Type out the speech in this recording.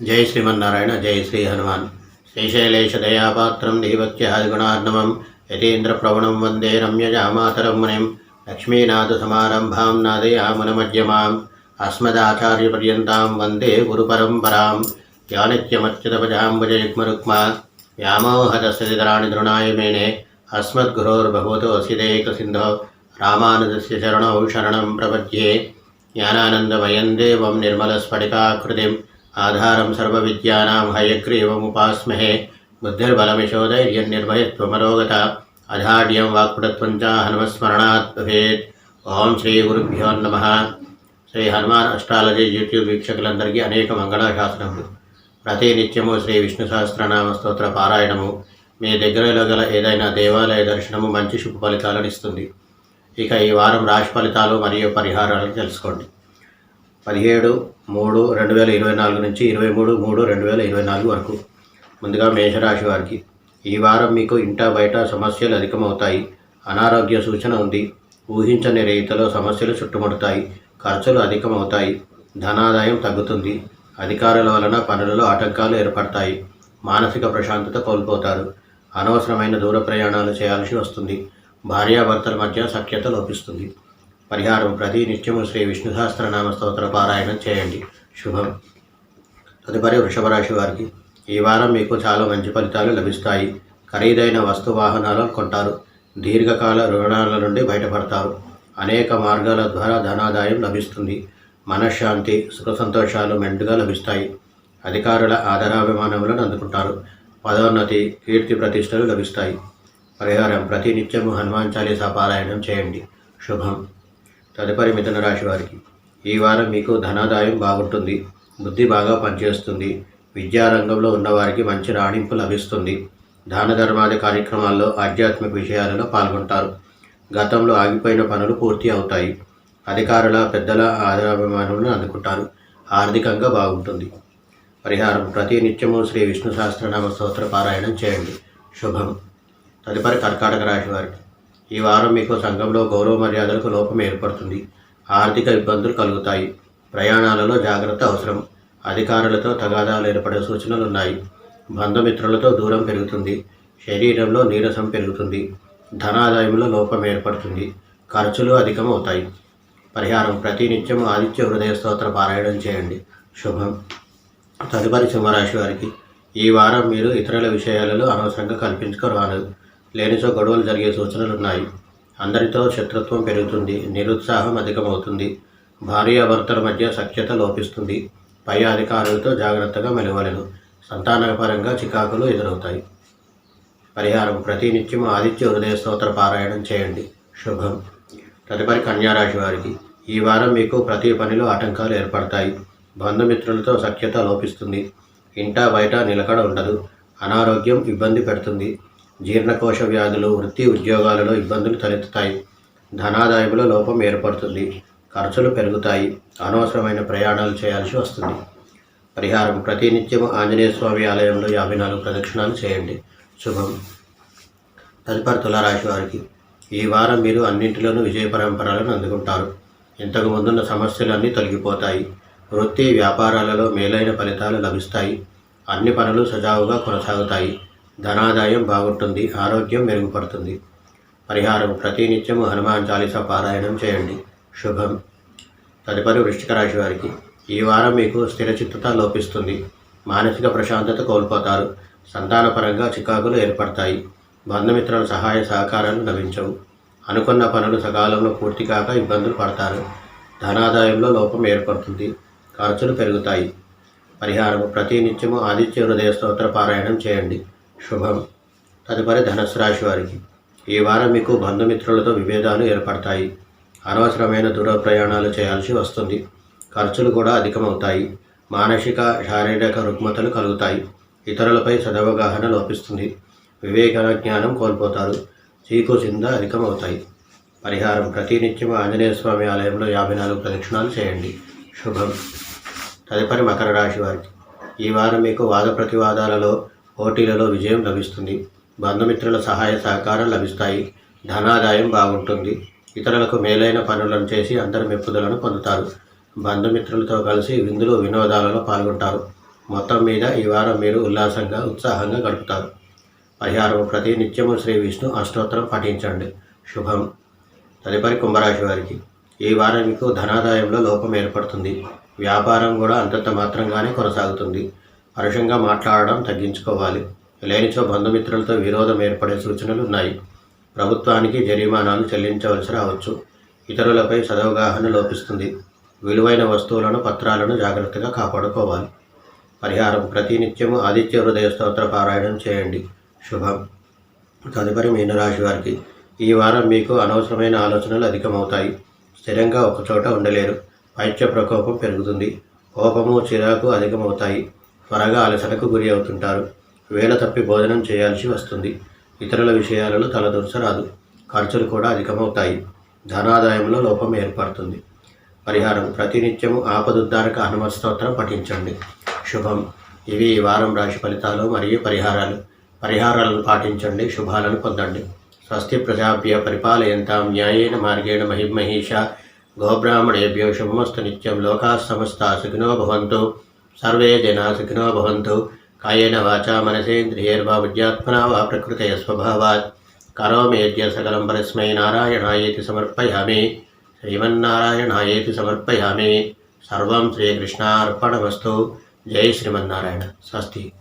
జై శ్రీమన్నారాయణ జై శ్రీ హనుమాన్. శ్రీశైలేశ దయాపాత్రం దీవత్యాదిగుణార్ణవం యతీంద్రప్రవణం వందే రమ్యజామాతరం మునిం లక్ష్మీనాథ సమారంభాం నాదయామునమధ్యమాం అస్మదాచార్యపర్యంతాం వందే గురుపరంపరాం యానిత్యమచ్యుతపజాంబుజయుగ్మరుక్మా వ్యామోహదస్థితరాణి దృణాయ మేనే అస్మద్గురోర్భగవతోసిదేకసింధో రామానుజస్య శరణౌ శరణం ప్రపద్యే జ్ఞానానందమయం దేవం నిర్మలస్ఫటికాకృతిం ఆధారం సర్వవిద్యానాం హయగ్రీవముపాస్మహే బుద్ధిర్బలమిశోధైర్యం నిర్భయత్వమరోగత అధాఢ్యం వాక్పుటత్వం చ హనుమస్మరణాత్ భవేత్. ఓం శ్రీ గురుభ్యో నమ. శ్రీ హనుమాన్ అస్ట్రాలజీ యూట్యూబ్ వీక్షకులందరికీ అనేక మంగళాశాసనములు. ప్రతి నిత్యము శ్రీ విష్ణు సహస్రనామ స్తోత్ర పారాయణము. మీ దగ్గరలో గల ఏదైనా దేవాలయ దర్శనము మంచి శుభ ఫలితాలను ఇస్తుంది. ఇక ఈ వారం రాశి ఫలితాలు మరియు పరిహారాలను తెలుసుకోండి. పదిహేడు మూడు రెండు వేల ఇరవై నాలుగు నుంచి ఇరవై మూడు మూడు రెండు వేల ఇరవై నాలుగు వరకు. ముందుగా మేషరాశి వారికి ఈ వారం మీకు ఇంట బయట సమస్యలు అధికమవుతాయి. అనారోగ్య సూచన ఉంది. ఊహించని రీతిలో సమస్యలు చుట్టుముడతాయి. ఖర్చులు అధికమవుతాయి. ధనాదాయం తగ్గుతుంది. అధికారుల వలన పనులలో ఆటంకాలు ఏర్పడతాయి. మానసిక ప్రశాంతత కోల్పోతారు. అనవసరమైన దూర ప్రయాణాలు చేయాల్సి వస్తుంది. భార్యాభర్తల మధ్య సఖ్యత లోపిస్తుంది. పరిహారం ప్రతి నిత్యము శ్రీ విష్ణు సహస్రనామ స్తోత్ర పారాయణం చేయండి. శుభం. తదుపరి వృషభరాశి వారికి ఈ వారం మీకు చాలా మంచి ఫలితాలు లభిస్తాయి. ఖరీదైన వస్తు వాహనాలు కొంటారు. దీర్ఘకాల రుణాల నుండి బయటపడతారు. అనేక మార్గాల ద్వారా ధనాదాయం లభిస్తుంది. మనశ్శాంతి సుఖ సంతోషాలు మెండుగా లభిస్తాయి. అధికారుల ఆదరాభిమానములను అందుకుంటారు. పదోన్నతి కీర్తి ప్రతిష్టలు లభిస్తాయి. పరిహారం ప్రతి నిత్యము హనుమాన్ చాలీసా పారాయణం చేయండి. శుభం. తదుపరి మిథున రాశి వారికి. ఈ వారం మీకు ధనాదాయం బాగుంటుంది. బుద్ధి బాగా పనిచేస్తుంది. విద్యారంగంలో ఉన్నవారికి మంచి రాణింపు లభిస్తుంది. దాన ధర్మాది కార్యక్రమాల్లో ఆధ్యాత్మిక విషయాలలో పాల్గొంటారు. గతంలో ఆగిపోయిన పనులు పూర్తి అవుతాయి. అధికారుల పెద్దల ఆదరాభిమానులను అందుకుంటారు. ఆర్థికంగా బాగుంటుంది. పరిహారం ప్రతి నిత్యము శ్రీ విష్ణు సహస్రనామ స్తోత్ర పారాయణం చేయండి. శుభం. తదుపరి కర్కాటక రాశి వారికి. ఈ వారం మీకు సంఘంలో గౌరవ మర్యాదలకు లోపం ఏర్పడుతుంది. ఆర్థిక ఇబ్బందులు కలుగుతాయి. ప్రయాణాలలో జాగ్రత్త అవసరం. అధికారులతో తగాదాలు ఏర్పడే సూచనలు ఉన్నాయి బంధుమిత్రులతో దూరం పెరుగుతుంది. శరీరంలో నీరసం పెరుగుతుంది. ధనాదాయంలో లోపం ఏర్పడుతుంది. ఖర్చులు అధికమవుతాయి. పరిహారం ప్రతినిత్యం ఆదిత్య హృదయ స్తోత్ర పారాయణం చేయండి. శుభం. తదుపరి సింహరాశి వారికి ఈ వారం మీరు ఇతరుల విషయాలలో అనవసరంగా కల్పించుకోరాదు. లేనిచో గొడవలు జరిగే సూచనలు ఉన్నాయి. అందరితో శత్రుత్వం పెరుగుతుంది నిరుత్సాహం అధికమవుతుంది భార్యాభర్తల మధ్య సఖ్యత లోపిస్తుంది. పై అధికారులతో జాగ్రత్తగా మెలవలను. సంతానపరంగా చికాకులు ఎదురవుతాయి. పరిహారం ప్రతి నిత్యం ఆదిత్య హృదయ స్తోత్ర పారాయణం చేయండి. శుభం. తదుపరి కన్యారాశి వారికి. ఈ వారం మీకు ప్రతి పనిలో ఆటంకాలు ఏర్పడతాయి. బంధుమిత్రులతో సఖ్యత లోపిస్తుంది. ఇంటా బయట నిలకడ ఉండదు. అనారోగ్యం ఇబ్బంది పెడుతుంది. జీర్ణకోశ వ్యాధులు వృత్తి ఉద్యోగాలలో ఇబ్బందులు తలెత్తుతాయి. ధనాదాయంలో లోపం ఏర్పడుతుంది. ఖర్చులు పెరుగుతాయి. అనవసరమైన ప్రయాణాలు చేయాల్సి వస్తుంది. పరిహారం ప్రతినిత్యం ఆంజనేయ స్వామి ఆలయంలో యాభై నాలుగు ప్రదక్షిణాలు చేయండి. శుభం. తదుపరి తులారాశి వారికి ఈ వారం మీరు అన్నింటిలోనూ విజయ పరంపరలను అందుకుంటారు. ఇంతకు ముందున్న సమస్యలన్నీ తొలగిపోతాయి. వృత్తి వ్యాపారాలలో మేలైన ఫలితాలు లభిస్తాయి. అన్ని పనులు సజావుగా కొనసాగుతాయి. ధనాదాయం బాగుంటుంది ఆరోగ్యం మెరుగుపడుతుంది. పరిహారం ప్రతినిత్యం హనుమాన్ చాలీసా పారాయణం చేయండి. శుభం. తదుపరి వృష్టిక రాశి వారికి ఈ వారం మీకు స్థిరచిత్తత లోపిస్తుంది. మానసిక ప్రశాంతత కోల్పోతారు. సంతానపరంగా చికాకులు ఏర్పడతాయి. బంధుమిత్రుల సహాయ సహకారాలు లభించవు. అనుకున్న పనులు సకాలంలో పూర్తి కాక ఇబ్బందులు పడతారు. ధనాదాయంలో లోపం ఏర్పడుతుంది. ఖర్చులు పెరుగుతాయి. పరిహారం ప్రతినిత్యము ఆదిత్య హృదయ స్తోత్ర పారాయణం చేయండి. శుభం. తదుపరి ధనస్సు రాశి వారికి ఈ వారం మీకు బంధుమిత్రులతో విభేదాలు ఏర్పడతాయి. అనవసరమైన దూర ప్రయాణాలు చేయాల్సి వస్తుంది. ఖర్చులు కూడా అధికమవుతాయి. మానసిక శారీరక రుగ్మతలు కలుగుతాయి. ఇతరులపై సదవగాహన లోపిస్తుంది. వివేకన జ్ఞానం కోల్పోతారు. చీకు చింద అధికమవుతాయి. పరిహారం ప్రతినిత్యం ఆంజనేయ స్వామి ఆలయంలో యాభై నాలుగు ప్రదక్షిణాలు చేయండి. శుభం. తదుపరి మకర రాశి వారికి ఈ వారం మీకు వాద ప్రతివాదాలలో పోటీలలో విజయం లభిస్తుంది. బంధుమిత్రుల సహాయ సహకారం లభిస్తాయి. ధనాదాయం బాగుంటుంది. ఇతరులకు మేలైన పనులను చేసి అందరి మెప్పుదలను పొందుతారు. బంధుమిత్రులతో కలిసి విందులు వినోదాలలో పాల్గొంటారు. మొత్తం మీద ఈ వారం మీరు ఉల్లాసంగా ఉత్సాహంగా గడుపుతారు. పరిహారం ప్రతి నిత్యము శ్రీ విష్ణు అష్టోత్తరం పఠించండి. శుభం. తదుపరి కుంభరాశి వారికి. ఈ వారం మీకు ధనాదాయంలో లోపం ఏర్పడుతుంది. వ్యాపారం కూడా అంతంత మాత్రంగానే కొనసాగుతుంది. పరుషంగా మాట్లాడడం తగ్గించుకోవాలి. లేనిచో బంధుమిత్రులతో విరోధం ఏర్పడే సూచనలు ఉన్నాయి ప్రభుత్వానికి జరిమానాలు చెల్లించవలసి రావచ్చు. ఇతరులపై సదవగాహన లోపిస్తుంది. విలువైన వస్తువులను పత్రాలను జాగ్రత్తగా కాపాడుకోవాలి. పరిహారం ప్రతినిత్యము ఆదిత్య హృదయ స్తోత్ర పారాయణం చేయండి. శుభం. తదుపరి మీనరాశి వారికి ఈ వారం మీకు అనవసరమైన ఆలోచనలు అధికమవుతాయి. స్థిరంగా ఒకచోట ఉండలేరు. పైత్య ప్రకోపం పెరుగుతుంది. కోపము చిరాకు అధికమవుతాయి. త్వరగా అలసటకు గురి అవుతుంటారు. వేల తప్పి భోజనం చేయాల్సి వస్తుంది. ఇతరుల విషయాలలో తలదూర్చరాదు ఖర్చులు కూడా అధికమవుతాయి. ధనాదాయంలో లోపం ఏర్పడుతుంది. పరిహారం ప్రతినిత్యము ఆపదుద్ధారక హనుమ స్తోత్రం పఠించండి. శుభం. ఇవి ఈ వారం రాశి ఫలితాలు మరియు పరిహారాలు. పరిహారాలను పాటించండి. శుభాలను పొందండి. స్వస్తి ప్రజాభ్య పరిపాలయంతాం న్యాయేన మార్గేణ మహిమహీష. గోబ్రాహ్మణేభ్యో శుభమస్తు నిత్యం లోకా సమస్త సుఖినో భవంతు. సర్వే జనా సుఖినో భవంతు. కాయేన వాచా మనసేంద్రియైర్వా విద్యాత్మనా వా ప్రకృతే స్వభావాత్. కరోమేద్య సకలం పరస్మై నారాయణాయేతి సమర్పయామి. శ్రీమన్నారాయణాయేతి సమర్పయామి. సర్వం శ్రీకృష్ణార్పణమస్తు. జై శ్రీమన్నారాయణ. స్వస్తి.